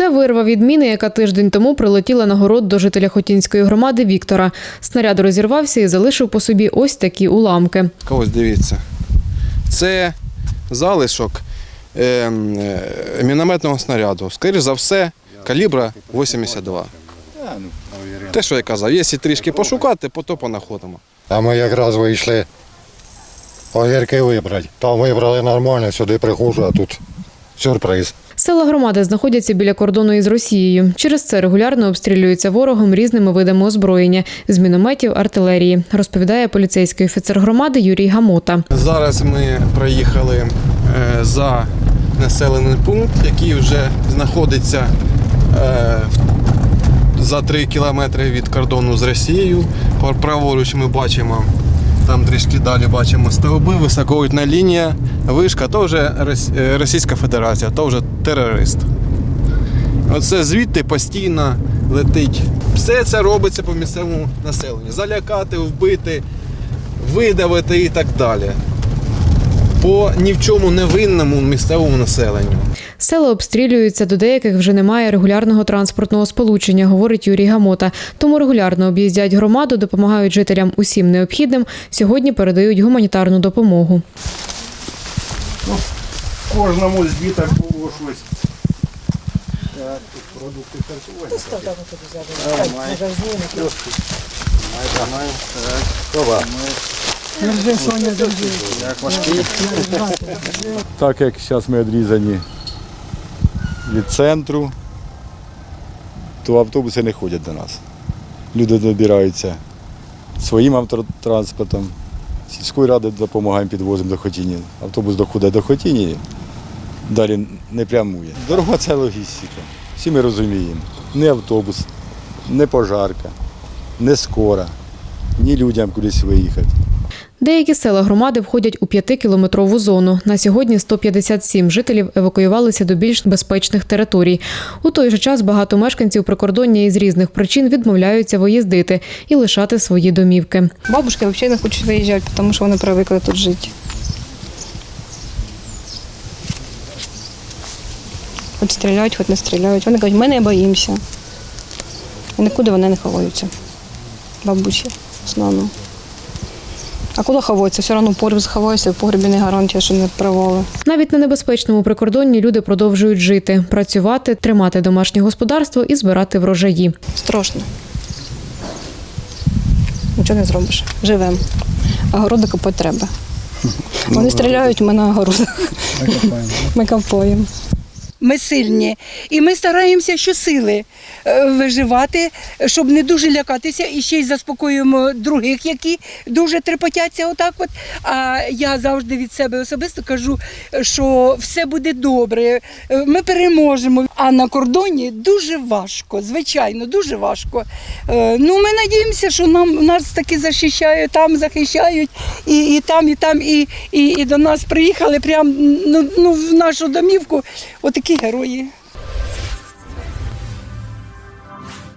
Це вирва від міни, яка тиждень тому прилетіла на город до жителя Хотінської громади Віктора. Снаряд розірвався і залишив по собі ось такі уламки. Ось дивіться. Це залишок е, м, е, мінометного снаряду. Скоріше за все, калібра 82. Те, що я казав, якщо трішки пошукати, то понаходимо. А ми якраз вийшли огірки вибрати. Там вибрали нормально, сюди приходжу, а тут сюрприз. Села громади знаходяться біля кордону із Росією. Через це регулярно обстрілюються ворогом різними видами озброєння з мінометів, артилерії, розповідає поліцейський офіцер громади Юрій Гамота. Зараз ми проїхали е, за населений пункт, який вже знаходиться е, за 3 кілометри від кордону з Росією. Праворуч ми бачимо, там трішки далі бачимо стовби, високовольтна лінія, вишка, то вже е, Російська Федерація, то вже терорист. Оце звідти постійно летить. Все це робиться по місцевому населенню. Залякати, вбити, видавити і так далі. По ні в чому невинному місцевому населенню. Села обстрілюються, до деяких вже немає регулярного транспортного сполучення, говорить Юрій Гамота. Тому регулярно об'їздять громаду, допомагають жителям усім необхідним. Сьогодні передають гуманітарну допомогу. Кожному з діток було щось. Так як зараз ми відрізані від центру, то автобуси не ходять до нас. Люди добираються своїм автотранспортом. Сільської ради допомагаємо, підвозимо до Хотіні. Автобус доходить до Хотіні, далі не прямує. Дорога це логістика. Всі ми розуміємо. Не автобус, не пожарка, не скора, ні людям кудись виїхати. Деякі села громади входять у п'ятикілометрову зону. На сьогодні 157 жителів евакуювалися до більш безпечних територій. У той же час багато мешканців прикордоння із різних причин відмовляються виїздити і лишати свої домівки. Бабушки взагалі не хочуть виїжджати, тому що вони привикли тут жити. Хоч стріляють, хоч не стріляють. Вони кажуть, ми не боїмося. І нікуди вони не ховаються. Бабусі в основному. А куди ховаються? Все одно погріб заховаються, в погребі не гарантія, що не провали. Навіть на небезпечному прикордонні люди продовжують жити, працювати, тримати домашнє господарство і збирати врожаї. Страшно. Нічого не зробиш. Живемо. А городи копати треба. Вони стріляють, ми на огородах. Ми копаємо. Ми сильні, і ми стараємося щосили е, виживати, щоб не дуже лякатися, і ще й заспокоюємо других, які дуже трепотяться. Отак, от. А я завжди від себе особисто кажу, що все буде добре, е, ми переможемо. А на кордоні дуже важко, звичайно, дуже важко. Е, Ну, ми надіємося, що нам нас таки захищають, там захищають, і, і там, і там, і, і, і до нас приїхали прямо ну, ну, в нашу домівку. Отакі герої.